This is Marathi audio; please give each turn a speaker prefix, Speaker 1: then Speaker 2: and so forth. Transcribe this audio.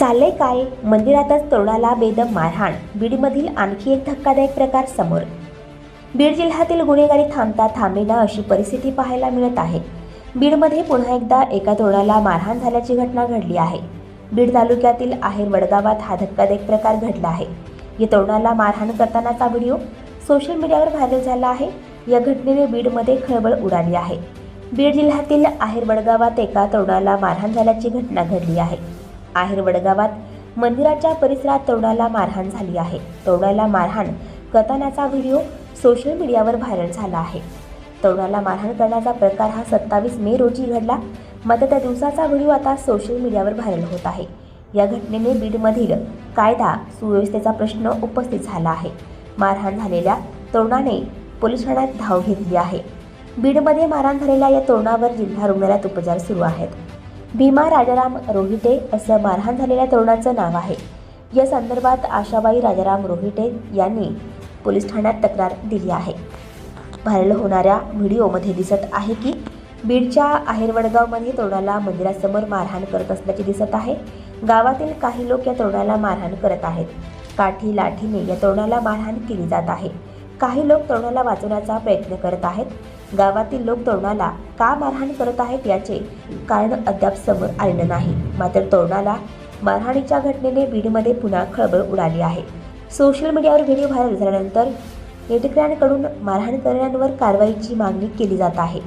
Speaker 1: चाललंय काय? मंदिरातच तरुणाला बेदम मारहाण. बीडमधील आणखी एक धक्कादायक प्रकार समोर. बीड जिल्ह्यातील गुन्हेगारी थांबता थांबेना अशी परिस्थिती पाहायला मिळत आहे. बीडमध्ये पुन्हा एकदा एका तरुणाला मारहाण झाल्याची घटना घडली आहे. बीड तालुक्यातील आहेर वडगावात हा धक्कादायक प्रकार घडला आहे. या तरुणाला मारहाण करतानाचा व्हिडिओ सोशल मीडियावर व्हायरल झाला आहे. या घटनेने बीडमध्ये खळबळ उडाली आहे. बीड जिल्ह्यातील आहेर वडगावात एका तरुणाला मारहाण झाल्याची घटना घडली आहे. आहेर वडगावात मंदिराच्या परिसरात तरुणाला मारहाण झाली आहे. तरुणाला मारहाण करतानाचा व्हिडिओ सोशल मीडियावर व्हायरल झाला आहे. तरुणाला मारहाण करण्याचा प्रकार हा सत्तावीस मे रोजी घडला. मात्र त्या दिवसाचा व्हिडिओ आता सोशल मीडियावर व्हायरल होत आहे. या घटनेने बीडमधील कायदा सुव्यवस्थेचा प्रश्न उपस्थित झाला आहे. मारहाण झालेल्या तरुणाने पोलीस ठाण्यात धाव घेतली आहे. बीडमध्ये मारहाण झालेल्या या तरुणावर जिल्हा रुग्णालयात उपचार सुरू आहेत. भीमा राजाराम रोहिटे असं मारहाण झालेल्या तरुणाचं नाव आहे. या संदर्भात आशाबाई राजाराम रोहिटे यांनी पोलीस ठाण्यात तक्रार दिली आहे. व्हायरल होणाऱ्या व्हिडिओमध्ये दिसत आहे की बीडच्या आहेरवडगावमध्ये तरुणाला मंदिरासमोर मारहाण करत असल्याचे दिसत आहे. गावातील काही लोक या तरुणाला मारहाण करत आहेत. काठी लाठीने या तरुणाला मारहाण केली जात आहे. काही लोक तरुणाला वाचवण्याचा प्रयत्न करत आहेत. गावातील लोक तरुणाला का मारहाण करत आहेत याचे? कारण अद्याप समोर आलेलं नाही. मात्र तरुणाला मारहाणीच्या घटनेने बीडमध्ये पुन्हा खळबळ उडाली आहे. सोशल मीडियावर व्हिडिओ व्हायरल झाल्यानंतर नेटकऱ्यांकडून मारहाण करणाऱ्यांवर कारवाईची मागणी केली जात आहे.